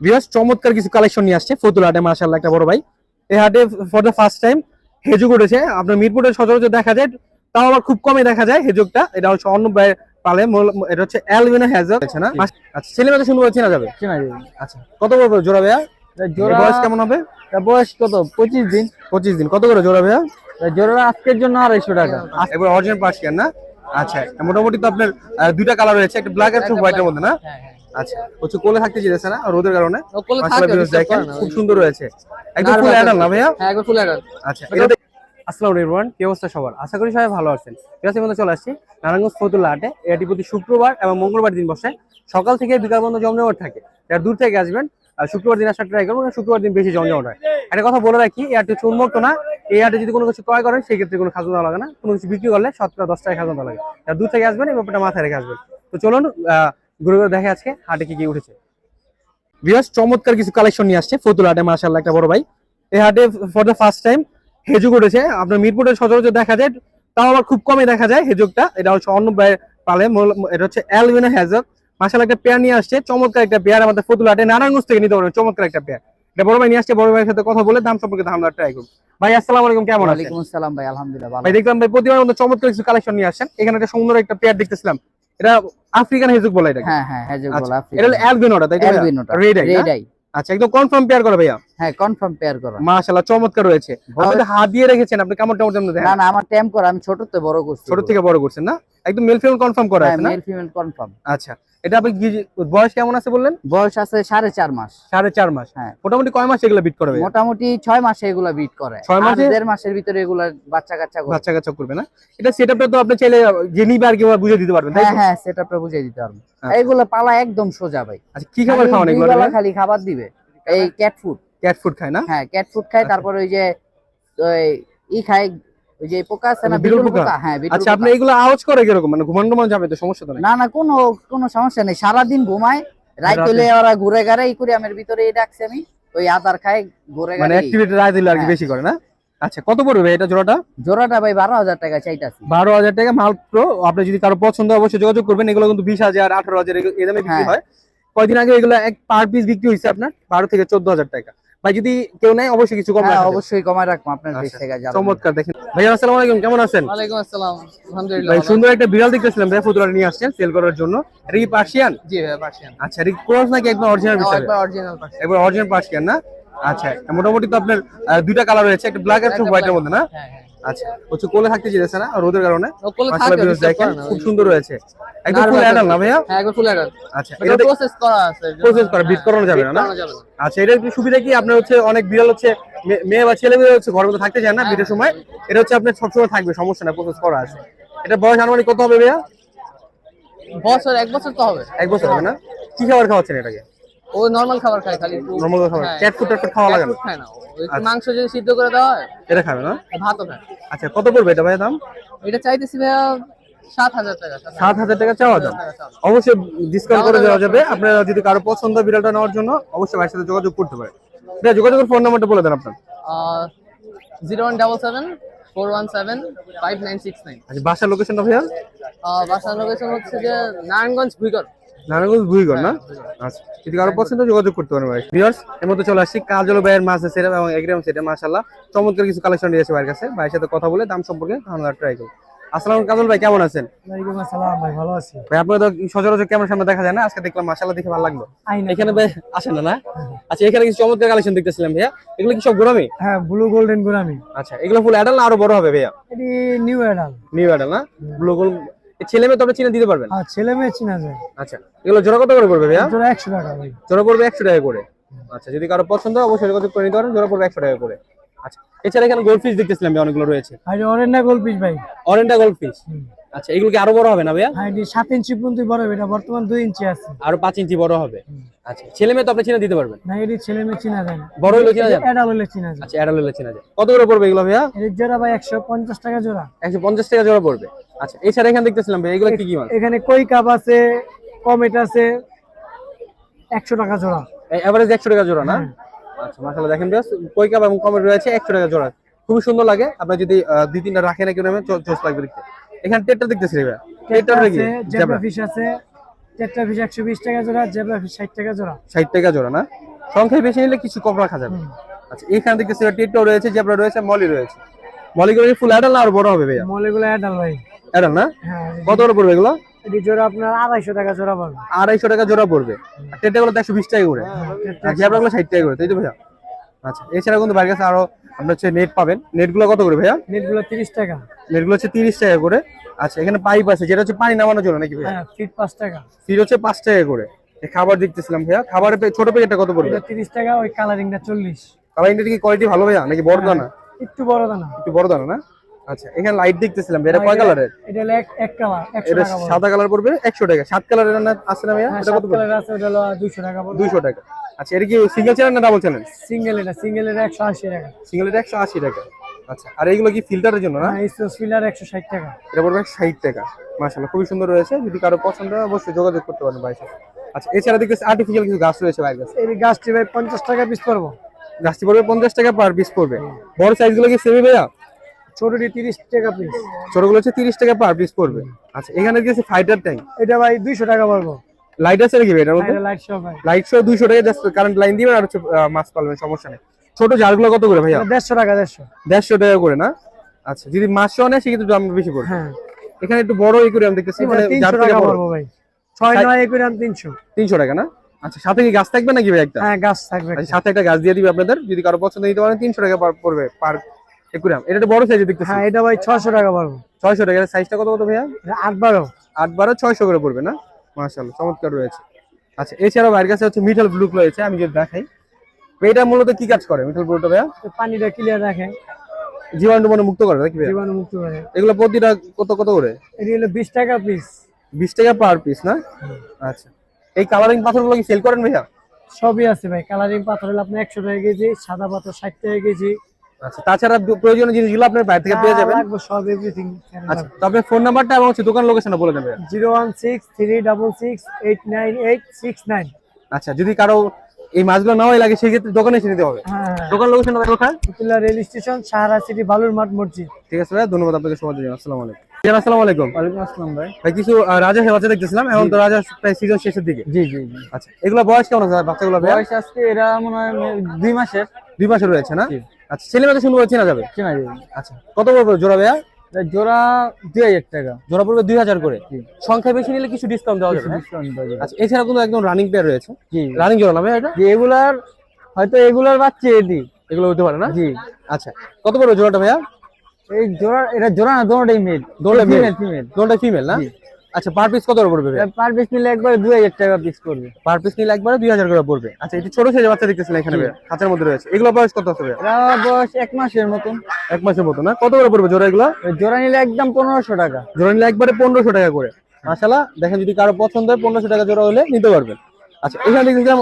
বিরাজ চমৎকার কিছু কালেকশন নিয়ে আসছে। ফতুল হাটে মাশাআল্লাহ একটা বড় ভাই। এই হাটে ফর দ্য ফার্স্ট টাইম হেজুক উঠেছে। আপনার মিরপুরের সচরাচর দেখা যায় তাও আবার খুব কমই দেখা যায় হেজুকটা। এটা হচ্ছে অন্য পালে এটা হচ্ছে অ্যালবিনো হেজুক আছে না আচ্ছা ছেলে মেয়েদের শুনব চেনা যাবে? চেনা যাবে। আচ্ছা কত পড়বে জোড়া ভাইয়া? জোড়া বয়স কেমন হবে? বয়স কত? পঁচিশ দিন। পঁচিশ দিন। কত করে জোড়া ভাইয়া? জোড়া আজকের জন্য আড়াইশো টাকা। এবার অরিজিনাল পার্সিয়ান না? আচ্ছা মোটামুটি তো আপনার দুইটা কালার রয়েছে একটা ব্ল্যাক আর হোয়াইটের মধ্যে না? আচ্ছা হচ্ছে কোলে থাকতে যেতেছে না রোদের কারণে? কোলে থাকে, খুব সুন্দর রয়েছে একদম ফুল। অ্যাডাল না ভাইয়া? হ্যাঁ একবার ফুল অ্যাডাল্ট আচ্ছা এটা আসসালামু আলাইকুম কি অবস্থা সবার? আশা করি সবাই ভালো আছেন। ঠিক আছে বন্ধু চলে আসছি। নারায়ণগঞ্জ ফতুল্লা হাটে। এটি প্রতি শুক্রবার এবং মঙ্গলবার দিন বসে। সকাল থেকে বিকাল পর্যন্ত জমজমাট থাকে। যারা দূর থেকে আসবেন আর শুক্রবার দিন আসার ট্রাই করবেন শুক্রবার দিন বেশি জমজমাট হয়। একটা কথা বলে রাখি এই হাটে উন্মুক্ত না। এই হাটে যদি কোনো কিছু ক্রয় করেন সেই ক্ষেত্রে কোনো খাজনা লাগে না। কোনো কিছু বিক্রি করলে শতকরা দশ টাকা খাজনা লাগে। যারা দূর থেকে আসবেন এই ব্যাপারটা মাথায় রেখে আসবেন। তো চলুন ঘুরে ঘুরে দেখে আজকে হাটে কি কি উঠেছে? বিরাজ চমৎকার কিছু কালেকশন নিয়ে আসছে ফতুল হাটে মাশাআল্লাহ একটা বড় ভাই। এই হাটে ফর দ্য ফার্স্ট টাইম হেজুক উঠেছে। আপনার মিরপুরের সচরাচর দেখা যায় তাও আবার খুব কমই দেখা যায় হেজুকটা। এটা হচ্ছে অন্য পালে এটা হচ্ছে হেজক একটা পেয়ার নিয়ে আসছে চমৎকার একটা পেয়ার আমাদের ফতুল হাটে নারায়ণগঞ্জ থেকে নিতে পারবেন চমৎকার একটা পেয়ার এটা বড় ভাই নিয়ে আসছে বড় ভাইয়ের সাথে কথা বলে দাম সম্পর্কে ধারণা ট্রাই করুন ভাই আসসালামু আলাইকুম কেমন আছেন? ওয়ালাইকুম আসসালাম ভাই আলহামদুলিল্লাহ ভালো ভাই দেখলাম ভাই প্রতিবার মধ্যে চমৎকার কিছু কালেকশন নিয়ে আসছেন। এখানে একটা সুন্দর একটা পেয়ার দেখতেছিলাম। এটা আফ্রিকান হেজুক বলে এটা হ্যাঁ হ্যাঁ হেজুক আচ্ছা, আফ্রিকান এটা অ্যালবিনোটা তাই তো অ্যালবিনোটা রেড আই রেড আই আচ্ছা একদম কনফার্ম পেয়ার করো ভাইয়া। হ্যাঁ কনফার্ম পেয়ার করো। মাশাআল্লাহ চমৎকার রয়েছে। আপনি হাত দিয়ে রেখেছেন আপনি কেমন কেমন দেখেন? না না আমার ট্যাম করা আমি ছোট থেকে বড় করছি। ছোট থেকে বড় করছেন না? একদম মেল ফিমেল কনফার্ম করা হ্যাঁ আছে না? মেল ফিমেল কনফার্ম আচ্ছা এটা আপনি কি- বয়স কেমন আছে বললেন? বয়স আছে সাড়ে চার মাস। সাড়ে চার মাস। হ্যাঁ। মোটামুটি কয় মাস এগুলো বিট করবে? মোটামুটি ছয় মাসে এগুলা বিট করে। ছয় মাসে? দেড় মাসের ভিতরে এগুলা বাচ্চা কাচ্চা বাচ্চা কাচ্চা করবে না? এটা সেটআপটা তো আপনি চাইলে নিবে আর কীভাবে বুঝে দিতে পারবেন হ্যাঁ? হ্যাঁ সেটআপটা বুঝিয়ে দিতে পারব। আচ্ছা। এইগুলা পালা একদম সোজা ভাই। আচ্ছা কি খাবার খাওয়ান এগুলো খালি খাবার দিবে। এই ক্যাট ফুড ক্যাট ফুড খায় না? হ্যাঁ ক্যাট ফুড খায় আচ্ছা। তারপরে ওই যে ওই ই খায় ওই যে পোকা আছে না ওই বিটল বিটল পোকা? পোকা? হ্যাঁ আচ্ছা আপনি এগুলো আওয়াজ করে কীরকম? মানে ঘুমান টুমান যাবে তো সমস্যা তো না না কোনো কোনো সমস্যা নেই। ঘুমায় রাত? রাতে- হলে ওরা ঘুরে করে আমার ভিতরে এই ডাকছে আমি। ওই আদার খায় ঘুরে মানে অ্যাক্টিভিটি দিলে আর কি হ্যাঁ। বেশি করে না? আচ্ছা কত পড়বে এটা জোড়াটা? জোড়াটা ভাই বারো হাজার টাকা চাইতাছি। বারো হাজার টাকা মাত্র আপনি যদি কারও পছন্দ অবশ্যই যোগাযোগ করবেন। এগুলো কিন্তু বিশ হাজার আঠারো হাজার এগুলো- এই দামে বিক্রি হ্যাঁ। হয়। কয়দিন আগে এগুলো এক পার পিস বিক্রি হয়েছে আপনার? বারো থেকে চোদ্দ হাজার টাকা। ভাই যদি কেউ নেয় অবশ্যই কিছু কম হ্যাঁ অবশ্যই কমায় রাখব আপনার দেশ আচ্ছা, থেকে যাবে চমৎকার দেখেন। ভাই আসসালামু আলাইকুম কেমন আছেন? ওয়ালাইকুম আসসালাম আলহামদুলিল্লাহ ভাই সুন্দর একটা বিড়াল দেখতেছিলাম ভাই ফুতুরা নিয়ে আসছেন সেল করার জন্য। এটা কি পার্সিয়ান? জি ভাই পার্সিয়ান। আচ্ছা এটা ক্রস নাকি একদম অরিজিনাল বিষয় একবার অরিজিনাল পার্সিয়ান। একবার অরিজিনাল পার্সিয়ান না? আচ্ছা মোটামুটি তো আপনার দুইটা কালার রয়েছে একটা ব্ল্যাক আর হোয়াইটের মধ্যে না? হ্যাঁ হ্যাঁ। আচ্ছা হচ্ছে কোলে থাকতে যেতেছে না রোদের কারণে? কোলে খুব সুন্দর রয়েছে। একদম ফুল অ্যাডাল না ভাইয়া? হ্যাঁ ফুল আচ্ছা এটা প্রসেস করা আছে করা? করানো যাবে না আচ্ছা এটা একটু সুবিধা কি? আপনার হচ্ছে অনেক বিড়াল হচ্ছে মেয়ে বা ছেলে মেয়ে হচ্ছে ঘরের মধ্যে থাকতে চায় না বিটের সময়। এটা হচ্ছে আপনার সবসময় থাকবে সমস্যা না প্রসেস করা আছে। এটা বয়স আনুমানিক কত হবে ভাইয়া? বছর এক বছর তো হবে। এক বছর হবে না? কি খাবার খাওয়াচ্ছেন এটাকে? ও নরমাল খাবার খায় খালি নর্মাল খাবার? ক্যাট ফুড খাওয়া লাগে না? খায় না আচ্ছা। মাংস যদি সিদ্ধ করে দেওয়া হয় এটা খাবে না? ভাতও খায়। আচ্ছা কত পড়বে এটা ভাইয়া দাম? এটা চাইতেছি ভাইয়া সাত হাজার টাকা সাত সাত হাজার টাকা চাওয়া দাম অবশ্যই ডিসকাউন্ট করে দেওয়া যাবে। আপনারা যদি কারও পছন্দ বিড়ালটা নেওয়ার জন্য অবশ্যই ভাইয়ের সাথে যোগাযোগ করতে পারেন। এটা যোগাযোগের ফোন নাম্বারটা বলে দেন আপনার। Zero one double seven four one seven five nine six nine. আচ্ছা বাসার লোকেশনটা ভাইয়া? বাসার লোকেশন হচ্ছে যে নারায়ণগঞ্জ ভুইগড় নারায়ণগঞ্জ না? আচ্ছা যদি কারও পছন্দ যোগাযোগ করতে পারেন ভাই। ভিউয়ার্স এর মধ্যে চলে আসছি কাজল ভাইয়ের মাছ সেটা এবং এগ্রাম সেটা মাশাআল্লাহ। চমৎকার কিছু কালেকশন দিয়েছে ভাইয়ের কাছে। ভাইয়ের সাথে কথা বলে দাম সম্পর্কে ধারণা ট্রাই করব। আসসালামু কাজল ভাই কেমন আছেন? ওয়ালাইকুম আসসালাম ভাই ভালো আছি। ভাই আপনার সচরাচর ক্যামেরার সামনে দেখা যায় না? আজকে দেখলাম মাশাআল্লাহ দেখে ভালো লাগল। এখানে ভাই আসেন না না? আচ্ছা এখানে কিছু চমৎকার কালেকশন দেখতেছিলাম ভাইয়া। এগুলো কি সব গোরামি হ্যাঁ ব্লু গোল্ডেন গুরামি আচ্ছা এগুলো ফুল অ্যাডাল না আরও বড় হবে ভাইয়া? এটি নিউ অ্যাডাল নিউ অ্যাডাল না? ব্লু গোল ছেলে মেয়ে তো আপনি চিনে দিতে পারবেন? আর ছেলে মেয়ে চিনা যায় আচ্ছা এগুলো জোড়া কত করে পড়বে ভাইয়া? জোড়া একশো টাকা ভাই। জোড়া পড়বে একশো টাকা করে। আচ্ছা যদি কারও পছন্দ হয় অবশ্যই যোগাযোগ করে নিতে পারেন জোড়া পড়বে একশো টাকা করে। আচ্ছা এছাড়া এখানে গোল্ড ফিশ দেখতেছিলাম ভাই অনেকগুলো রয়েছে। আর অরেন্ডা গোল ভাই। অরেন্ডা গোল্ডফিশ আচ্ছা এগুলো কি আরও বড় হবে না ভাইয়া? আর এটি সাত ইঞ্চি পর্যন্ত বড় হবে এটা বর্তমান দুই ইঞ্চি আছে। আরও পাঁচ ইঞ্চি বড় হবে। আচ্ছা ছেলে মেয়ে তো আপনি চিনে দিতে পারবেন? না এটি ছেলে মেয়ে চিনা যায় না। বড় হলে চিনা যাবে অ্যাডাল হলে চিনা যায় আচ্ছা অ্যাডাল হলে চিনা যায় কত করে পড়বে এগুলো ভাইয়া? এটির জোড়া ভাই একশো পঞ্চাশ টাকা জোড়া। একশো পঞ্চাশ টাকা জোড়া পড়বে। আচ্ছা এছাড়া এখানে দেখতেছিলাম ভাই এগুলো কি কি মাছ এখানে কই কাপ আছে কমেট আছে একশো টাকা জোড়া। এভারেজ একশো টাকা জোড়া না? হ্যাঁ। আচ্ছা মাসাল্লাহ দেখেন বেশ কই কাপ এবং কমেন্ট রয়েছে একশো টাকা জোড়া। খুবই সুন্দর লাগে আপনার যদি দুই তিনটা রাখেন না কেউ চোস লাগবে দেখতে। এখানে টেটটা দেখতেছি ভাইয়া। টেটটা আছে কি জেব্রা ফিশ আছে টেট্রা ফিশ একশো বিশ টাকা জোড়া জেব্রা ফিশ ষাট টাকা জোড়া। ষাট টাকা জোড়া না? সংখ্যায় বেশি নিলে কিছু কম রাখা যাবে। আচ্ছা এখানে দেখতেছি টেটও রয়েছে জেব্রা রয়েছে মলি রয়েছে। মলিগুলো ফুল অ্যাডাল না আর বড় হবে ভাইয়া? মলেগুলো অ্যাডাল ভাই। না? হ্যাঁ কত করে পড়বে এগুলো? জোড়া আপনার আড়াইশো টাকা জোড়া পাবেন আড়াইশো টাকা জোড়া পড়বে। একশো বিশ টাকা করে। আর জেব্রাগুলো ষাট টাকা করে তাই তো ভাইয়া? আচ্ছা এছাড়া কিন্তু কাছে আরও আপনার হচ্ছে নেট পাবেন। নেটগুলো কত করে ভাইয়া? নেটগুলো তিরিশ টাকা। নেটগুলো হচ্ছে তিরিশ টাকা করে। আচ্ছা এখানে পাইপ আছে যেটা হচ্ছে পানি নামানোর জন্য নাকি ভাইয়া? হ্যাঁ ফিট পাঁচ টাকা। ফির হচ্ছে পাঁচ টাকা করে। খাবার দেখতেছিলাম ভাইয়া। খাবারের ছোট প্যাকেটটা কত পড়বে? তিরিশ টাকা ওই কালারিংটা চল্লিশ। কালারিংটা কি কোয়ালিটি ভালো ভাইয়া? নাকি বড় দানা? একটু বড় দানা। একটু বড় দানা না? আচ্ছা এখানে লাইট দেখতেছিলাম এটা কয় কালারের এটা এক এক কালার এটা। সাদা কালার পড়বে একশো টাকা। সাত কালারের না আছে না ভাইয়া? হ্যাঁ এটা কত পড়বে? কালার আছে হলো দুইশো টাকা পড়বে। দুইশো টাকা। আচ্ছা এটা কি সিঙ্গেল চ্যানেল না ডাবল চ্যানেল সিঙ্গেল এটা সিঙ্গেল এটা একশো আশি টাকা। সিঙ্গেল এটা একশো আশি টাকা। আচ্ছা আর এইগুলো কি ফিল্টারের জন্য না? হ্যাঁ ফিলার একশো ষাট টাকা। এটা পড়বে ষাট টাকা। মাশাআল্লাহ খুবই সুন্দর রয়েছে। যদি কারও পছন্দ হয় অবশ্যই যোগাযোগ করতে পারেন ভাই। আচ্ছা এছাড়া দেখতেছি আর্টিফিশিয়াল কিছু গাছ রয়েছে ভাইয়ের কাছে। এই গাছটি ভাই পঞ্চাশ টাকা পিস পড়ব। গাছটি পড়বে পঞ্চাশ টাকা পার পিস পড়বে। বড় সাইজগুলো কি সেমি ভাইয়া? ছোটটি তিরিশ টাকা পিস ছোটগুলো হচ্ছে তিরিশ টাকা পার পিস পড়বে। আচ্ছা এখানে ফাইটার ট্যাঙ্ক এটা ভাই দুইশো টাকা পড়ব। লাইট আছে নাকি ভাই এটার মধ্যে? লাইট ভাই। লাইট সহ দুইশো টাকা জাস্ট কারেন্ট লাইন দিবেন আর হচ্ছে মাছ পালবেন সমস্যা নেই। ছোট জারগুলো কত করে ভাইয়া? এটা দেড়শো টাকা দেড়শো। দেড়শো টাকা করে না? আচ্ছা যদি মাছ সহ নেয় সেক্ষেত্রে দাম বেশি পড়বে। হ্যাঁ। এখানে একটু বড় ই করে আমি দেখতেছি মানে তিনশো জার থেকে টাকা বড়। পড়ব ভাই। ছয় সাই- নয় একুরাম তিনশো। তিনশো টাকা না? আচ্ছা সাথে কি গাছ থাকবে নাকি ভাই একটা? হ্যাঁ গাছ থাকবে আচ্ছা সাথে একটা গাছ দিয়ে দিবে আপনাদের। যদি কারও পছন্দ নিতে পারেন তিনশো টাকা পড়বে পার একুরিয়াম। এটা একটু বড় সাইজে দেখতেছি। হ্যাঁ এটা ভাই ছশো টাকা পড়ব ছয়শো টাকা। সাইজটা কত কত ভাইয়া? এটা আট বারো। আট বারো ছয়শো করে পড়বে না? মাশাআল্লাহ চমৎকার রয়েছে। আচ্ছা এছাড়াও বাইরের কাছে হচ্ছে মিঠাল ব্লু রয়েছে আমি যদি দেখাই। এটা মূলত কি কাজ করে মিঠাল ব্লুটা ভাইয়া? পানিটা ক্লিয়ার রাখে। জীবাণু মানে মুক্ত করে নাকি জীবাণু মুক্ত করে। এগুলো প্রতিটা কত কত করে? এটি হলো বিশ টাকা পিস বিশ টাকা পার পিস না? আচ্ছা। এই কালারিং পাথরগুলো কি সেল করেন ভাইয়া? সবই আছে ভাই। কালারিং পাথর হলো আপনার একশো টাকা কেজি সাদা পাথর ষাট টাকা কেজি আচ্ছা তাছাড়া প্রয়োজনীয় জিনিসগুলো আপনার বাইরে থেকে পেয়ে যাবেন। সব এভরিথিং আচ্ছা তো আপনার ফোন নাম্বারটা এবং হচ্ছে দোকান লোকেশনটা বলে দেবেন। Zero one six three double six eight nine eight six nine. আচ্ছা যদি কারও এই মাছগুলো নাওয়াই লাগে সেক্ষেত্রে দোকানে এসে নিতে হবে। হ্যাঁ দোকান লোকেশন কোথায় কুতুল্লা রেল স্টেশন সাহারা সিটি বালুর মাঠ মসজিদ। ঠিক আছে ভাই ধন্যবাদ আপনাকে সময় দেওয়ার আসসালামু আলাইকুম। আসসালামু আলাইকুম। ওয়ালাইকুম আসসালাম ভাই। ভাই কিছু রাজা বাচ্চা দেখতেছিলাম এখন তো রাজা প্রায় সিজন শেষের দিকে। জি জি আচ্ছা এগুলো বয়স কেমন আছে বাচ্চাগুলো? বয়স আজকে এরা মনে হয় দুই মাসের। দুই মাসের রয়েছে না। আচ্ছা ছেলে মেয়েদের শুনব চেনা যাবে? চেনা যাবে। আচ্ছা কত পড়বে জোড়া ভাইয়া? জোড়া দুই হাজার টাকা। জোড়া পড়বে দুই হাজার করে? সংখ্যা বেশি নিলে কিছু ডিসকাউন্ট দেওয়া যাবে হ্যাঁ? দেওয়া যাবে। আচ্ছা এছাড়া কিন্তু একদম রানিং পেয়ার রয়েছে? রানিং জোড়া না ভাই এটা? এগুলার হয়তো এগুলার বাচ্চা এটি। এগুলো হতে পারে না? জি। আচ্ছা কত পড়বে জোড়াটা ভাইয়া? এই জোড়া এটা জোড়া না দোনোটাই মেল দোনোটাই ফিমেল ফিমেল জোড়াটা ফিমেল না। আচ্ছা পার পিস কত করে পড়বে পার পিস নিলে একবার দুই হাজার টাকা পিস করবে পার পিস নিলে একবারে দুই হাজার করে পড়বে। আচ্ছা এটি ছোট সাইজের বাচ্চা দেখতেছেন এখানে খাঁচার মধ্যে রয়েছে। এগুলো বয়স কত এরা বয়স এক মাসের মতন। এক মাসের মতো না? কত করে পড়বে জোড়া এগুলো? জোড়া নিলে একদম পনেরোশো টাকা। জোড়া নিলে একবারে পনেরোশো টাকা করে। মাসালা দেখেন যদি কারও পছন্দ হয় পনেরোশো টাকা জোড়া হলে নিতে পারবেন। আচ্ছা এখানে দেখতেছিলাম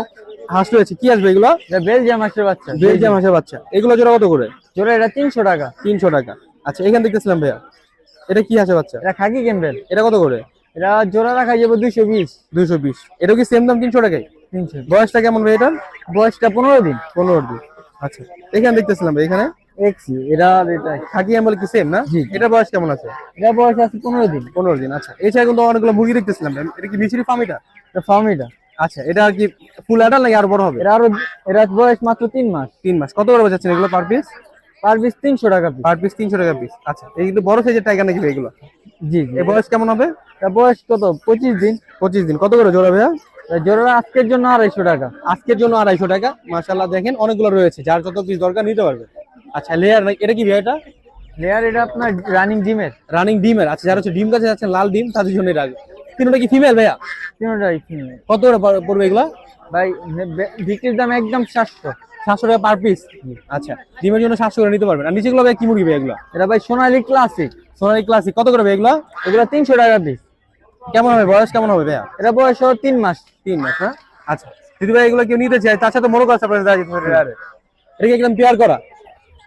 হাঁস রয়েছে কি আসবে এগুলো? বেলজিয়াম মাসের বাচ্চা। বেলজিয়াম হাঁসের বাচ্চা। এগুলো জোড়া কত করে? জোড়া এটা তিনশো টাকা। তিনশো টাকা। আচ্ছা এখানে দেখতেছিলাম ভাইয়া এটা কি হাঁসের বাচ্চা? এটা খাকি ক্যাম্বেল। এটা কত করে? এটা জোড়া রাখা যাবে দুইশো বিশ। দুইশো বিশ। এটা কি সেম দাম তিনশো টাকাই তিনশো বয়সটা কেমন ভাই এটার? বয়সটা পনেরো দিন। পনেরো দিন। আচ্ছা এখানে দেখতেছিলাম ভাই এখানে? এক্সি এটা এটা খাকি আমল কি সেম না? জি। এটা বয়স কেমন আছে? এটা বয়স আছে পনেরো দিন। পনেরো দিন আচ্ছা। এছাড়া কিন্তু অনেকগুলো মুরগি দেখতেছিলাম এটা কি মিশরি ফার্ম এটা? এটা ফার্মিটা আচ্ছা এটা কি ফুল অ্যাডাল নাকি আরও বড় হবে? এটা আরও এটা বয়স মাত্র তিন মাস। তিন মাস। কত করে বাজাচ্ছেন এগুলো পার পিস পার পিস তিনশো টাকা পিস পার পিস তিনশো টাকা পিস আচ্ছা এইগুলো বড় সাইজের টাইগার নাকি এগুলো? জি এই বয়স কেমন হবে? বয়স কত? পঁচিশ দিন। পঁচিশ দিন। কত করে জোড়া ভাইয়া? জোড়া আজকের জন্য আড়াইশো টাকা। আজকের জন্য আড়াইশো টাকা। মাশাল্লাহ দেখেন অনেকগুলো রয়েছে। যার যত পিস দরকার নিতে পারবে। আচ্ছা লেয়ার এটা কি ভাই এটা? লেয়ার এটা আপনার রানিং ডিমের। রানিং ডিমের আচ্ছা যারা হচ্ছে ডিম কাছে যাচ্ছেন লাল ডিম তাদের জন্য এটা তিনটা কি ফিমেল ভাইয়া? তিনটাই female। কত করে পড়বে এগুলো? ভাই বিক্রির দাম একদম সাতশো। সাতশো টাকা পার পিস আচ্ছা ডিমের জন্য সাতশো করে নিতে পারবেন। আর নিচেগুলো ভাই কি মুরগি ভাই এগুলো? এটা ভাই সোনালী ক্লাসিক সোনালি ক্লাসিক কত করে এগুলো? এগুলো তিনশো টাকা পিস কেমন হবে? বয়স কেমন হবে ভাইয়া? এটা বয়স হলো তিন মাস। তিন মাস না আচ্ছা। যদি ভাই এগুলো কেউ নিতে চায় তার সাথে মোরগ আছে আপনার। এটা কি একদম পেয়ার করা?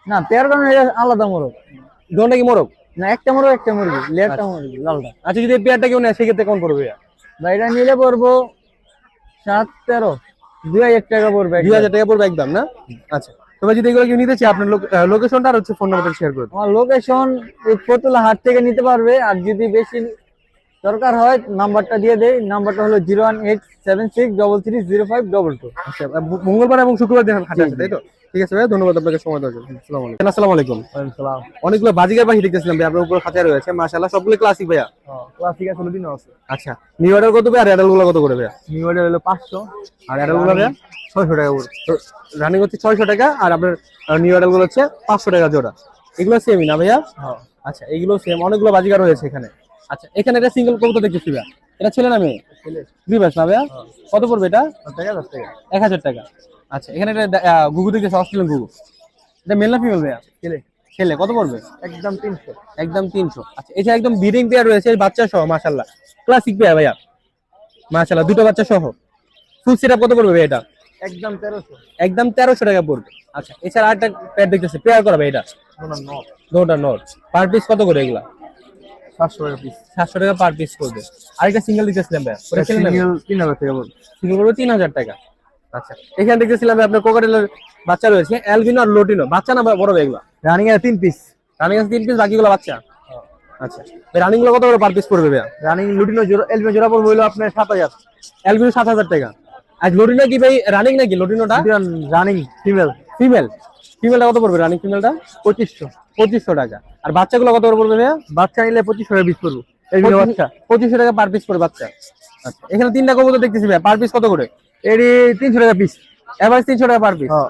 না পেয়ার কারণে এটা আলাদা মোরগ। দুটো কি মোরগ? না একটা মোরগ একটা মুরগি। লেয়ারটা মুরগি লালটা। আচ্ছা যদি পেয়ারটা কেউ নেয় সেক্ষেত্রে কেমন পড়বে ভাইয়া? ভাই এটা নিলে পড়ব সাত তেরো। দুই হাজার টাকা পড়বে দুই হাজার টাকা পড়বে একদম না? আচ্ছা। তবে যদি এগুলো কেউ নিতে চাই আপনার লোকেশনটা আর হচ্ছে ফোন নাম্বারটা শেয়ার করে দিন। আমার লোকেশন ফতুল্লা হাট থেকে নিতে পারবে আর যদি বেশি দরকার হয় নাম্বারটা দিয়ে দেই। নাম্বারটা হলো zero one eight seven six double three zero five double two আচ্ছা মঙ্গলবার এবং শুক্রবার দিন হাটে আছে তাই তো? ঠিক আছে ভাই ধন্যবাদ আপনাকে সময় দেওয়ার জন্য। আসসালামু আলাইকুম। আসসালামু আলাইকুম। সালাম। অনেকগুলো বাজিকার পাখি দেখতেছিলাম ভাই আপনার উপর রয়েছে মাশাআল্লাহ সবগুলো ক্লাসিক ভাইয়া। ক্লাসিক আছে আছে। আচ্ছা নিউ অর্ডার কত ভাই আর কত করে ভাইয়া? নিউ অর্ডার হলো পাঁচশো। আর অ্যাডাল্টগুলো ভাইয়া? ছয়শো টাকা করে। রানিং হচ্ছে ছয়শো টাকা আর আপনার নিউ অর্ডারগুলো হচ্ছে পাঁচশো টাকা জোড়া। এগুলো সেমই না ভাইয়া? হ্যাঁ আচ্ছা এগুলো সেম অনেকগুলো বাজিকার রয়েছে এখানে। আচ্ছা এখানে একটা সিঙ্গেল কবুতর দেখতেছি ভাইয়া। এটা ছেলে না মেয়ে? ছেলে। দুই ব্যাস না ভাইয়া? কত পড়বে এটা? দশ টাকা। এক হাজার টাকা। আচ্ছা এখানে আহ, গুগু দেখতেছি অস্ট্রেলিয়ান গুগু এটা মেল না ফিমেল ভাইয়া? ছেলে। ছেলে কত পড়বে? একদম তিনশো। একদম তিনশো। আচ্ছা এছাড়া একদম ব্রিডিং পেয়ার রয়েছে বাচ্চা সহ মাশাল্লাহ ক্লাসিক পেয়ার ভাইয়া। মাশাল্লাহ দুটো বাচ্চা সহ। ফুল সেট কত পড়বে ভাই এটা? একদম তেরোশো। একদম তেরোশো টাকা পড়বে। আচ্ছা এছাড়া আরেকটা পেয়ার দেখতেছে পেয়ার করা ভাই এটা? দুটা নোট পার পিস কত করে এগুলা? সাতশো টাকা পিস সাতশো টাকা পার পিস করবে আরেকটা সিঙ্গেল দেখতেছিলাম ভাইয়া। ওটা তিন হাজার টাকা বলব সিঙ্গেল করবে তিন হাজার টাকা। আচ্ছা এখানে দেখতেছিলাম আপনার কোকাটেলের বাচ্চা রয়েছে অ্যালবিনো আর লোটিনো বাচ্চা না বড় এগুলা? রানিং এর তিন পিস রানিং আছে তিন পিস বাকিগুলো বাচ্চা? আচ্ছা রানিংগুলো কত করে পার পিস পড়বে ভাইয়া? রানিং লুটিনো জোড়া এলবে জোড়া পড়বে হলো আপনার সাত হাজার। অ্যালবিনো সাত হাজার টাকা। আর লোটিনো কি ভাই রানিং নাকি? লোটিনোটা রানিং ফিমেল ফিমেল ফিমেলটা কত পড়বে রানিং ফিমেলটা পঁচিশশো। পঁচিশশো টাকা। আর বাচ্চাগুলো কত করে পড়বে ভাইয়া? বাচ্চা নিলে পঁচিশশো টাকা পিস পড়ব। এলবে বাচ্চা। পঁচিশশো টাকা পার পিস পড়বে বাচ্চা। আচ্ছা এখানে তিনটা কবুতর দেখতেছি ভাই পার পিস কত করে? এটি তিনশো টাকা পিস এভারেজ তিনশো টাকা পার পিস হ্যাঁ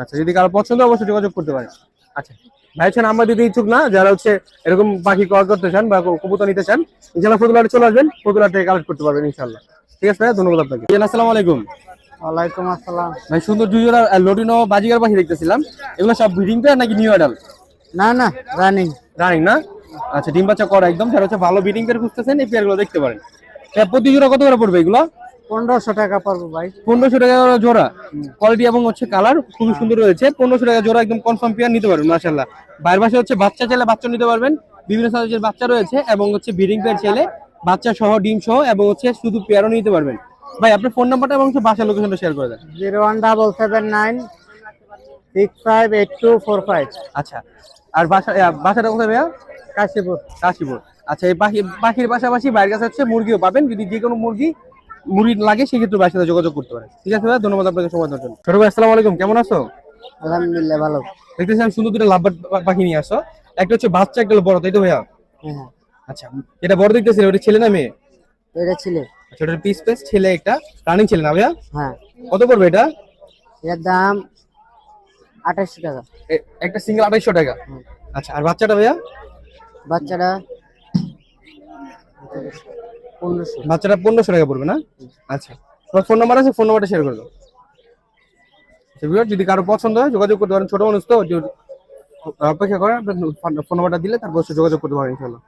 আচ্ছা যদি কারও পছন্দ অবশ্যই যোগাযোগ করতে পারেন। আচ্ছা ভাই হচ্ছে নাম্বার দিতে ইচ্ছুক না যারা হচ্ছে এরকম পাখি ক্রয় করতে চান বা কবুতর নিতে চান ইনশাল্লাহ ফতুলাটে চলে আসবেন থেকে কালেক্ট করতে পারবেন ইনশাল্লাহ। ঠিক আছে ভাই ধন্যবাদ আপনাকে। আসসালামু আলাইকুম। ওয়ালাইকুম আসসালাম। ভাই সুন্দর জুজোরা লোটিনো বাজিগার পাখি দেখতেছিলাম। এগুলো সব ব্রিডিং পেয়ার নাকি নিউ অ্যাডাল না না রানিং রানিং না? আচ্ছা ডিম বাচ্চা করা একদম যারা হচ্ছে ভালো ব্রিডিং পেয়ার খুঁজতেছেন এই পেয়ারগুলো দেখতে পারেন। প্রতি জোড়া কত করে পড়বে এগুলো? পনেরোশো টাকা পড়ব ভাই। পনেরোশো টাকা জোড়া। কোয়ালিটি এবং হচ্ছে কালার খুবই সুন্দর রয়েছে। পনেরোশো টাকা জোড়া একদম কনফার্ম পেয়ার নিতে পারবেন বাইরের পাশে হচ্ছে বাচ্চা চাইলে বাচ্চা নিতে পারবেন। বিভিন্ন সাইজের বাচ্চা রয়েছে এবং হচ্ছে ব্রিডিং পেয়ার চাইলে বাচ্চা সহ ডিম সহ এবং হচ্ছে শুধু পেয়ারও নিতে পারবেন। ভাই আপনার ফোন নাম্বারটা এবং বাসার লোকেশনটা শেয়ার করে দেন। Zero one double seven nine six five eight two four five. আচ্ছা আর বাসা বাসাটা কোথায় ভাইয়া? কাশীপুর। কাশীপুর। আচ্ছা এই পাখি পাখির পাশাপাশি বাইরের কাছে হচ্ছে মুরগিও পাবেন। যদি যে কোনো মুরগি মুরগি লাগে সেক্ষেত্রে বাইরের সাথে যোগাযোগ করতে পারেন। ঠিক আছে ভাই ধন্যবাদ আপনাকে সময় দেওয়ার জন্য। ছোট ভাই আসসালামু আলাইকুম। কেমন আছো? আলহামদুলিল্লাহ ভালো। দেখতেছি আমি সুন্দর দুটো পা- পাখি নিয়ে আসো। একটা হচ্ছে বাচ্চা একটা বড় তাই তো ভাইয়া? হ্যাঁ আচ্ছা এটা বড় দেখতেছি ওটা ছেলে না মেয়ে? এটা ছেলে। আচ্ছা ওটা পিস পিস ছেলে একটা। রানিং ছেলে না ভাইয়া? হ্যাঁ। কত পড়বে এটা? এর দাম আঠাশশো টাকা। একটা সিঙ্গেল আড়াইশো টাকা। আচ্ছা আর বাচ্চাটা ভাইয়া? বাচ্চাটা বাচ্চাটা পনেরোশো টাকা পড়বে না? আচ্ছা তোমার ফোন নাম্বার আছে ফোন নাম্বারটা শেয়ার করে দাও। আচ্ছা, যদি কারও পছন্দ হয় যোগাযোগ করতে পারেন ছোট মানুষ তো অপেক্ষা করেন ফোন নাম্বারটা দিলে তারপর যোগাযোগ করতে পারেন ইনশাল্লাহ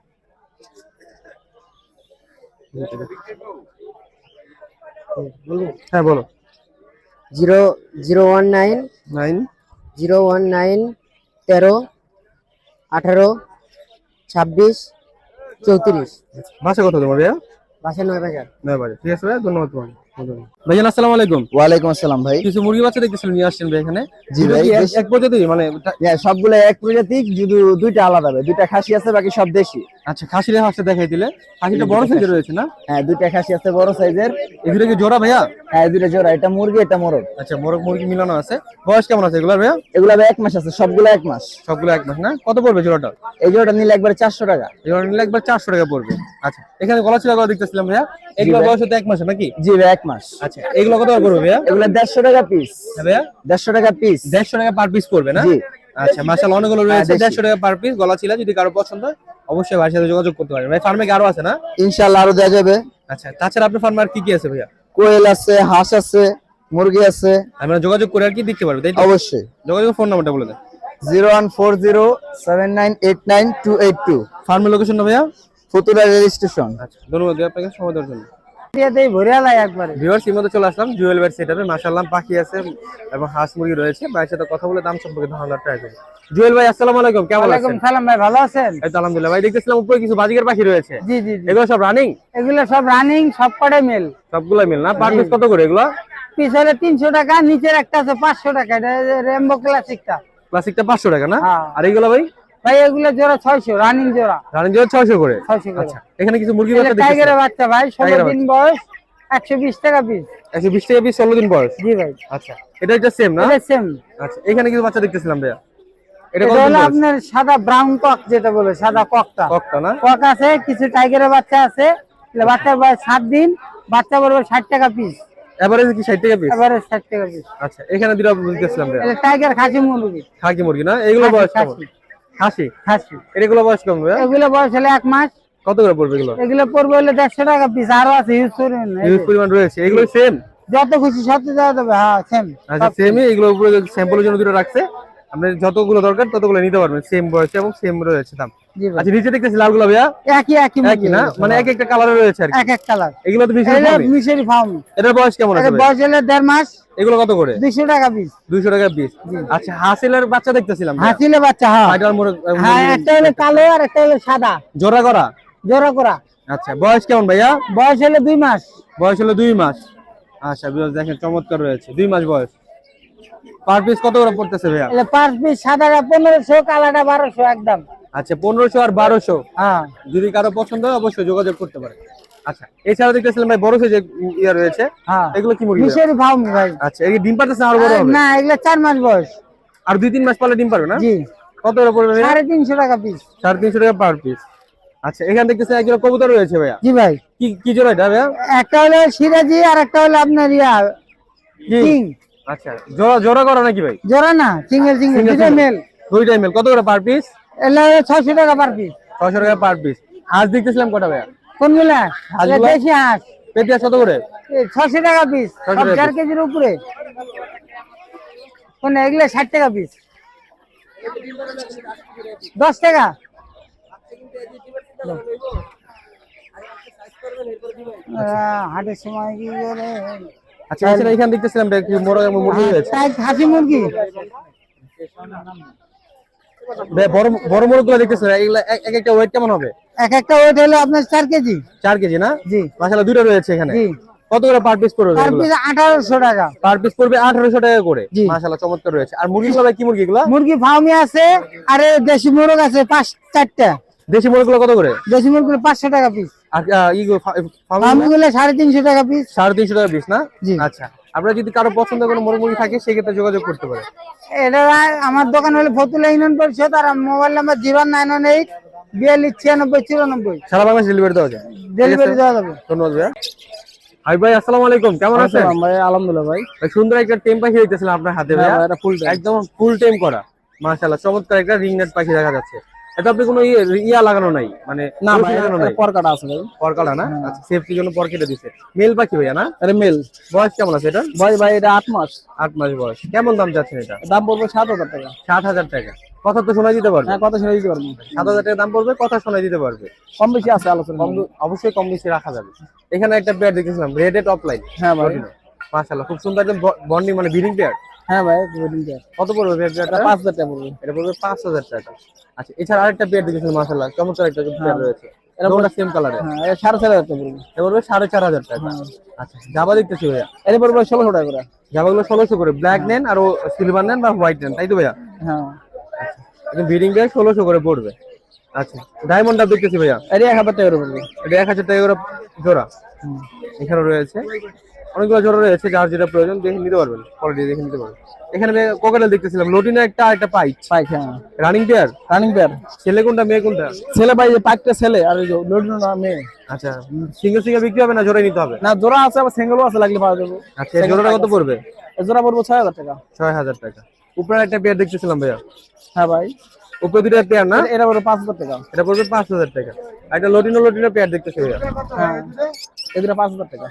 হ্যাঁ বলো। Zero zero one nine nine. Zero one nine তেরো আঠারো ছাব্বিশ চৌত্রিশ। ভাষা কথা তোমার ভাইয়া? বাসে নয় বাজার। নয় বাজে ঠিক আছে ভাইয়া ধন্যবাদ তোমাকে। ভাইজান আসসালামু আলাইকুম। ওয়ালাইকুম আসসালাম ভাই। কিছু মুরগি বাচ্চা দেখতেছিলাম নিয়ে আসছেন ভাই এখানে। জি ভাই, এক- প্রজাতি মানে হ্যাঁ সবগুলো এক প্রজাতিক শুধু দুইটা আলাদা ভাই দুইটা খাসি আছে বাকি সব দেশি। আচ্ছা খাসির হাঁসটা দেখাই দিলে। খাসিটা বড় সাইজের রয়েছে না? হ্যাঁ দুইটা খাসি আছে বড় সাইজের। এগুলো কি জোড়া ভাইয়া? হ্যাঁ দুইটা জোড়া। এটা মুরগি এটা মোরগ। আচ্ছা মোরগ মুরগি মিলানো আছে। বয়স কেমন আছে এগুলো ভাইয়া? এগুলা এক মাস আছে সবগুলো এক মাস। সবগুলো এক মাস না? কত পড়বে জোড়াটা? এই জোড়াটা নিলে একবারে চারশো টাকা। এগুলো নিলে একবার চারশো টাকা পড়বে। আচ্ছা এখানে গলা ছিল দেখতেছিলাম ভাইয়া। এগুলো বয়স হতে এক মাসে নাকি? জি ভাই এক মাস। আচ্ছা এগুলো কত পড়বে ভাইয়া? এগুলা দেড়শো টাকা পিস হ্যাঁ ভাইয়া? দেড়শো টাকা পিস দেড়শো টাকা পার পিস পড়বে না? জি। আচ্ছা মাসাল অনেকগুলো রয়েছে দেড়শো টাকা পার পিস গলা ছিল যদি কারও পছন্দ হয় অবশ্যই ভাইয়ের সাথে যোগাযোগ করতে পারেন ভাই ফার্মে আরও আছে না? ইনশাল্লাহ আরও দেওয়া যাবে। আচ্ছা তাছাড়া আপনার ফার্মে আর কি কি আছে ভাইয়া? কোয়েল আছে হাঁস আছে মুরগি আছে। আমরা যোগাযোগ করে আর কি দেখতে পারব তাই অবশ্যই। যোগাযোগ ফোন নাম্বারটা বলে দেন। Zero one four zero seven nine eight nine two eight two. ফার্মের লোকেশন ভাইয়া? ফুতুরা রেজিস্ট্রেশন আচ্ছা ধন্যবাদ আপনাকে সময় দেওয়ার জন্য। দিয়েতেই ভরে আলাই একবারে। ভিউয়ার্স এর মধ্যে চলে আসলাম জুয়েল বেড সেটআপে মাশাআল্লাহ পাখি আছে এবং হাঁস মুরগি রয়েছে। ভাইয়ের সাথে কথা বলে দাম সম্পর্কে ধারণা ট্রাই করব জুয়েল ভাই আসসালামু আলাইকুম কেমন ওয়ালাইকুম সালাম ভাই ভালো আছেন? এই তো আলহামদুলিল্লাহ। ভাই দেখতেছিলাম উপরে কিছু বাজিকার পাখি রয়েছে। জি জি এগুলো সব রানিং এগুলো সব রানিং সব কটাই মেল সবগুলো মিল না? পার পিস কত করে এগুলো? টাকা নিচের একটা আছে পাঁচশো টাকা এটা রেমবো ক্লাসিকটা ক্লাসিকটা পাঁচশো টাকা না? হ্যাঁ। আর এগুলো ভাই? ভাই এগুলো জোড়া ছয়শো রানিং জোড়া। রানিং জোড়া ছয়শো করে? ছয়শো করে। আচ্ছা এখানে কিছু মুরগি বাচ্চা টাইগারের বাচ্চা ভাই ষোলো টাইগারের দিন বয়স একশো বিশ টাকা পিস একশো বিশ টাকা পিস ষোলো দিন বয়স? জি ভাই। আচ্ছা এটা একটা সেম না? এটা সেম আচ্ছা এখানে কিছু বাচ্চা দেখতেছিলাম ভাইয়া। এটা এটা হলো আপনার সাদা ব্রাউন কক যেটা বলে সাদা ককটা। ককটা না? কক আছে কিছু টাইগারের বাচ্চা আছে। বয়স সাত দিন বাচ্চা টাকা পিস এভারেজ কি টাকা পিস এবারে ষাট টাকা পিস আচ্ছা এখানে দুটো বুঝতেছিলাম ভাইয়া। এটা টাইগার খাসি মুরগি। খাকি মুরগি না? এগুলো বয়স কেমন? খাসি। খাসি। এগুলো বয়স কম এগুলো বয়স হলে এক মাস। কত করে পড়বে এগুলো? এগুলো পড়বে হলে দেড়শো টাকা পিস আরও আছে ইউজ এই হিউজ পরিমাণ রয়েছে। এগুলো সেম যত খুশি সব দেওয়া যাবে হ্যাঁ সেম আচ্ছা সেমই এগুলো উপরে স্যাম্পলের জন্য দুটো রাখছে? আপনি যতগুলো দরকার ততগুলো নিতে পারবেন। সেম বয়সে এবং সেম রয়েছে দাম। আচ্ছা নিচে দেখতেছি লালগুলো ভাইয়া? একই একই একই না? মানে এক একটা কালারে রয়েছে আর এক এক কালার এগুলো তো এটা মিশরি ফার্ম এটার বয়স কেমন আছে বয়স হলে দেড় মাস। এগুলো কত করে? দুইশো টাকা পিস দুইশো টাকা পিস আচ্ছা হাসিলের বাচ্চা দেখতেছিলাম ভাইয়া। হাসিলে বাচ্চা হ্যাঁ। হাইডার মোড়ে- হ্যাঁ একটা হলো কালো আর একটা হলো সাদা। জোড়া করা? জোড়া করা। আচ্ছা বয়স কেমন ভাইয়া? বয়স হলো দুই মাস। বয়স হলো দুই মাস। আচ্ছা বিয়াস দেখেন চমৎকার রয়েছে। দুই মাস বয়স। পার পিস কত করে পড়তেছে ভাইয়া? এলে পাঁচ পিস সাদাটা পনেরোশো কালাটা বারোশো একদম। আচ্ছা পনেরোশো আর বারোশো? হ্যাঁ। যদি কারও পছন্দ হয় অবশ্যই যোগাযোগ করতে পারে আচ্ছা এছাড়া দেখতেছিলাম ভাই বড় সাইজের ইয়া রয়েছে হ্যাঁ। এগুলো কি মুরগি মিশরি ফার্ম ভাই। আচ্ছা এই ডিম পারতেছে আরও বড় হবে? না এগুলো চার মাস বয়স। আর দুই তিন মাস পারলে ডিম পারবে না? জি। কত করে পড়বে ভাইয়া? সাড়ে তিনশো টাকা পিস সাড়ে তিনশো টাকা পার পিস আচ্ছা এখানে দেখতেছি এক জোড়া কবুতর রয়েছে ভাইয়া। জি ভাই। কি কি জোড়া এটা ভাইয়া? একটা হলো সিরাজি আর একটা হলো আপনার ইয়া কিং আচ্ছা জোড়া জোড়া করা নাকি ভাই? জোড়া না সিঙ্গেল সিঙ্গেল Single, মেল দুইটা মেল কত করে পার পিস এলে হলো ছয়শো টাকা পার পিস ছয়শো টাকা পার পিস হাঁস দেখতেছিলাম কটা ভাইয়া? কোনগুলা? হাঁসগুলো? দেশি হাঁস। পেটি কত করে? ছশো টাকা পিস 600 সব টাকা চার কেজির উপরে। কোন এগুলো ষাট টাকা পিস দশ টাকা। আহ, হাটের সময় কি করে? আচ্ছা এছাড়া এখানে দেখতেছিলাম কি বড় মুরগি রয়েছে খাসি মুরগি। বড় বড় মুরগিগুলো দেখতেছিলাম এগুলা এক এক একটা ওয়েট কেমন হবে? এক একটা ওয়েট হলো আপনার চার কেজি। চার কেজি না? জি। মাসালা দুটো রয়েছে এখানে। জি। কত করে পার পিস পড়বে পার পিস আঠারোশো টাকা। পার পিস পড়বে আঠারোশো টাকা করে। মাসালা চমৎকার রয়েছে। আর মুরগিগুলো ভাই কি মুরগিগুলো মুরগি ফার্মি আছে আর দেশি মুরগ আছে পাঁচ চারটা। দেশি মুরগিগুলো কত করে? দেশি মুরগি পাঁচশো টাকা পিস আর সাড়ে তিনশো টাকা পিস সাড়ে তিনশো টাকা পিস না? জি। আচ্ছা। আপনারা যদি কারও পছন্দ কোনো মুরগি থাকে সেক্ষেত্রে যোগাযোগ করতে পারে এটা আমার দোকান হলো ফতুল্লা ইউনিয়ন পরিষদ আর mobile number zero nine one eight বিয়াল্লিশ ছিয়ানব্বই চুরানব্বই। সারা বাংলাদেশ ডেলিভারি দেওয়া যায়। ডেলিভারি দেওয়া যাবে। ধন্যবাদ ভাইয়া। হাই ভাই আসসালামু আলাইকুম। কেমন আছেন? ভাই আলহামদুলিল্লাহ ভাই। ভাই, সুন্দর একটা টেম পাখি আপনার হাতে ভাইয়া। এটা ফুল একদম ফুল টাইম করা। মাশাআল্লাহ চমৎকার একটা রিং নেট পাখি দেখা যাচ্ছে। এটা আপনি কোনো ইয়ে- ইয়া লাগানো নাই? মানে না ভাই লাগানো নাই? পরকাটা আছে ভাই। পরকালা না? আচ্ছা সেফটির জন্য পর কেটে দিছে। মেল পাখি ভাইয়া না? আরে মেল। বয়স কেমন আছে এটা ভাই ভাই এটা আট মাস। আট মাস বয়স। কেমন দাম চাচ্ছেন এটা? দাম পড়বে সাত হাজার টাকা। সাত হাজার টাকা। কথা তো শোনাই দিতে পারবে। হ্যাঁ কত শুনে দিতে পারব। সাত হাজার টাকা দাম পড়বে কথা শোনাই দিতে পারবে। কম বেশি আছে আলোচনা কম অবশ্যই কম বেশি রাখা যাবে। এখানে একটা পেয়ার দেখেছিলাম রেডেড অফলাইন হ্যাঁ ভাই। মাশাআল্লাহ খুব সুন্দর একদম বন্ডিং মানে বিডিং পেয়ার হ্যাঁ ভাই ওয়েডিং পেয়ার কত পড়বে পেয়ারটা পাঁচ হাজার টাকা পড়বে। এটা পড়বে পাঁচ হাজার টাকা। আচ্ছা এছাড়া আরেকটা পেয়ার দেখেছিলাম মাশাআল্লাহ চমৎকার একটা পেয়ার রয়েছে। এটা ওটা সেম কালারের হ্যাঁ সাড়ে চার হাজার টাকা পড়বে। এটা পড়বে সাড়ে চার হাজার টাকা। আচ্ছা জাবা দেখতেছি ভাইয়া। এটা পড়বে ষোলোশো টাকা করে। জাবাগুলো ষোলোশো করে। ব্ল্যাক নেন আর সিলভার নেন বা হোয়াইট নেন তাই তো ভাইয়া? হ্যাঁ। বিডিং পেয়ার ষোলোশো করে পড়বে। আচ্ছা ডায়মন্ডটা দেখতেছি ভাইয়া। এটা এক হাজার টাকা করে পড়বে। এটা এক হাজার টাকা করে জোড়া। এখানে রয়েছে। অনেকগুলো জোড়া রয়েছে যার যেটা প্রয়োজন দেখে নিতে পারবেন কোয়ালিটি দেখে নিতে পারবেন। এখানে কোকাটেল দেখতেছিলাম লোটিনা একটা আর একটা পাইট পাইক হ্যাঁ। রানিং পেয়ার রানিং পেয়ার ছেলে কোনটা মেয়ে কোনটা? ছেলে ভাই পাইকটা ছেলে আর লোডিনো না মেয়ে। আচ্ছা সিঙ্গেল সিঙ্গেল বিক্রি হবে না জোড়াই নিতে হবে? না জোড়া আছে আবার সিঙ্গেলও আছে লাগলে পাওয়া যাবে। আচ্ছা জোড়াটা কত পড়বে? জোড়া পড়ব ছয় হাজার টাকা। ছয় হাজার টাকা। উপরে একটা পেয়ার দেখতেছিলাম ভাইয়া। হ্যাঁ ভাই। উপরে দুটো পেয়ার না? এটা পড়বে পাঁচ হাজার টাকা। এটা পড়বে পাঁচ হাজার টাকা। একটা লোটিনো লোটিনো পেয়ার দেখতেছি ভাইয়া। হ্যাঁ এই পাঁচ হাজার টাকা।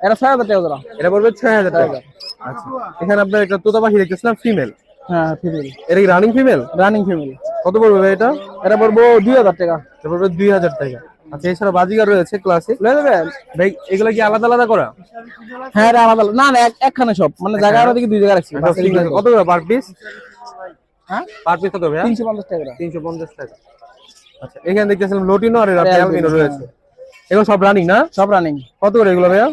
এটা ছয় হাজার টাকা জোড়া। এটা পড়বে ছয় হাজার টাকা। আচ্ছা। এখানে আপনার একটা তোতা পাখি দেখতেছিলাম ফিমেল হ্যাঁ ফিমেল এটা কি রানিং ফিমেল রানিং ফিমেল কত পড়বে ভাই এটা? এটা পড়ব দুই হাজার টাকা। এটা পড়বে দুই হাজার টাকা। আচ্ছা এছাড়া বাজিগার রয়েছে ক্লাসিক লয়ে যাবেন ভাই এগুলো কি আলাদা আলাদা করা? হ্যাঁ এটা আলাদা আলাদা। না না এক- একখানে সব। মানে জায়গা আরও দিকে দুই জায়গা রাখছি। আচ্ছা। কত করে পার পিস হ্যাঁ? পার পিস কত তিনশো পঞ্চাশ টাকা। করে। তিনশো পঞ্চাশ টাকা। আচ্ছা এখানে দেখতেছিলাম লোটিনো আর অ্যালবিনো রয়েছে। এগুলো সব রানিং না? সব রানিং কত করে এগুলো ভাইয়া?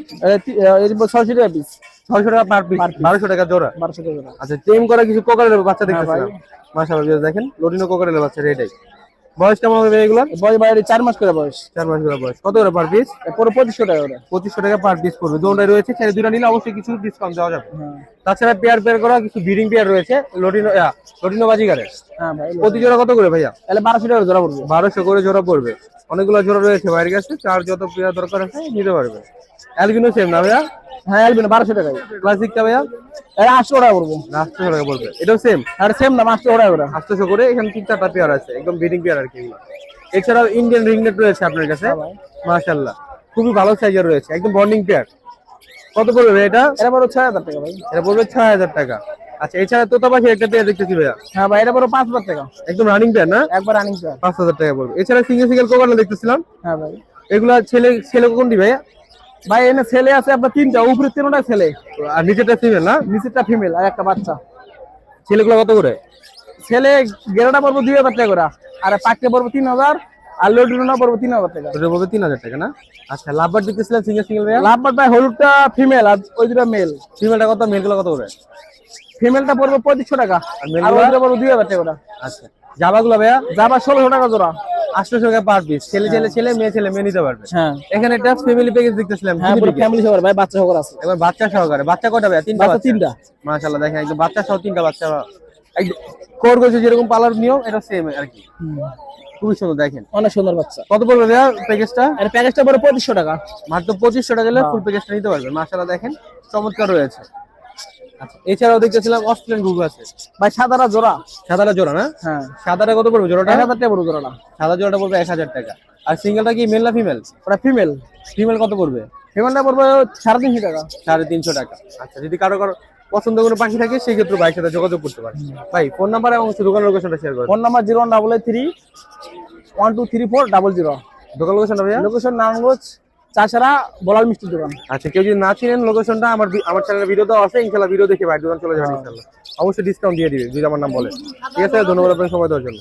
ছয়শো টাকা পিস ছয়শো টাকা পার পিস বারোশো টাকা জোড়া? বারোশো টাকা আচ্ছা টেম করা কিছু কোকারের বাচ্চা দেখতে পাই মাসা দেখেন লোডিনো কোকারের বাচ্চা এটাই বয়স কেমন হবে এগুলো? বয়স বাইরে চার মাস করে বয়স। চার মাস করে বয়স। কত করে পার পিস পুরো পঁচিশশো টাকা ওটা পঁচিশশো টাকা পার পিস পড়বে। দুটাই রয়েছে ছেলে দুটা নিলে অবশ্যই কিছু ডিসকাউন্ট দেওয়া যাবে। হ্যাঁ। তাছাড়া পেয়ার পেয়ার করা কিছু ব্রিডিং পেয়ার রয়েছে লোডিনো আহ, লোডিনো বাজিগারের হ্যাঁ ভাই প্রতি জোড়া কত করে ভাইয়া? তাহলে বারোশো টাকা জোড়া পড়বে। বারোশো করে জোড়া পড়বে। অনেকগুলো জোড়া রয়েছে বাইরের কাছে চার যত পেয়ার দরকার আছে নিতে পারবে। অ্যালবিনো সেম না ভাইয়া? হ্যাঁ এলবিন বারোশো টাকা ক্লাসিকটা ভাইয়া? এটা আটশো টাকা পড়ব। আটশো টাকা পড়বে। এটাও সেম আর সেম দাম আটশো টাকা করে। আটশোশো করে এখানে তিন চারটা পেয়ার আছে একদম ব্রিডিং পেয়ার আর কি এগুলো। এছাড়াও ইন্ডিয়ান রিংনেট রয়েছে আপনার কাছে। মাশাল্লাহ খুবই ভালো সাইজের রয়েছে একদম বন্ডিং পেয়ার কত পড়বে এটা? এটা পড়ো ছয় হাজার টাকা ভাই। এটা পড়বে ছয় হাজার টাকা। আচ্ছা এছাড়া তোতা পাখি একটা পেয়ার দেখতেছি ভাইয়া। হ্যাঁ ভাই এটা পড়ো পাঁচ হাজার টাকা। একদম রানিং পেয়ার না? একবার রানিং স্যার পাঁচ হাজার টাকা পড়বে। এছাড়া সিঙ্গেল সিঙ্গেল কোকারটা দেখতেছিলাম। হ্যাঁ ভাই। এগুলা ছেলে ছেলে কোনটি ভাইয়া? ভাই এনে ছেলে আছে আপনার তিনটা উপরে তিনটা ছেলে। আর নিচেটা ফিমেল না? নিচেরটা ফিমেল আর একটা বাচ্চা। ছেলেগুলো কত করে? ছেলে গেরোটা পড়ব দুই হাজার টাকা করে আর পাকতে পড়ব তিন হাজার আর লোডিনা পড়ব তিন হাজার টাকা। ওটা পড়বে তিন হাজার টাকা না? আচ্ছা লাভবার দেখতেছিলাম সিঙ্গেল সিঙ্গেল ভাইয়া? লাভবার ভাই হলুদটা ফিমেল আর ওই দুটা মেল ফিমেলটা কত মেলগুলো কত করে? ফিমেলটা পড়ব পঁচিশশো টাকা আর male আরগুলা? ওই দুটা পড়ব দুই হাজার টাকা করে। আচ্ছা। জামাগুলো ভাইয়া? যাবার ষোলোশো টাকা জোড়া। আটশোশো টাকা পার পিস ছেলে ছেলে ছেলে মেয়ে ছেলে মেয়ে নিতে পারবে। হ্যাঁ। এখানে একটা ফ্যামিলি প্যাকেজ দেখতেছিলাম। হ্যাঁ পুরো ফ্যামিলি ভাই বাচ্চা আছে। এবার বাচ্চা সহকারে। বাচ্চা ভাইয়া? তিনটা বাচ্চা বাচ্চা? তিনটা। মাশাআল্লাহ দেখেন একদম বাচ্চা সহ তিনটা বাচ্চা। যেরকম পালার নিয়ম এটা সেম আর কি। খুবই সুন্দর দেখেন। অনেক সুন্দর বাচ্চা। কত পড়বে ভাইয়া প্যাকেজটা আর প্যাকেজটা পড়ে পঁচিশশো টাকা। মাত্র পঁচিশশো টাকা ফুল প্যাকেজটা নিতে পারবেন। মাশাআল্লাহ দেখেন। চমৎকার রয়েছে। এছাড়াও দেখতেছিলাম অস্ট্রেলিয়ান গ্রুপ আছে। ভাই সাদারা জোড়া। সাদাটা জোড়া না? হ্যাঁ। সাদাটা কত পড়বে জোড়াটা? এক হাজার টাকা পড়বে জোড়াটা। সাদা জোড়াটা পড়বে এক হাজার টাকা। আর সিঙ্গেলটা কি মেল না ফিমেল ওটা ফিমেল ফিমেল কত পড়বে? ফিমেলটা পড়বে সাড়ে তিনশো টাকা। সাড়ে তিনশো টাকা। আচ্ছা যদি কারও কারও পছন্দ কোনো পাখি থাকে সেই ক্ষেত্রে ভাইয়ের সাথে যোগাযোগ করতে পারে ভাই ফোন নাম্বার এবং হচ্ছে দোকান লোকেশনটা শেয়ার করে phone number zero double eight three one two three four double zero দোকান লোকেশনটা ভাইয়া? লোকেশন নারায়ণগঞ্জ চাষারা বলাল মিষ্টির দোকান। আচ্ছা কেউ যদি না চিনেন লোকেশনটা আমার আমার চ্যানেলে ভিডিও দেওয়া আছে ইনশাল্লাহ ভিডিও দেখে ভাই দোকান চলে যাবেন ইনশাল্লাহ। অবশ্যই ডিসকাউন্ট দিয়ে দিবে যদি আমার নাম বলে। ঠিক আছে ধন্যবাদ আপনার সময় দেওয়ার জন্য।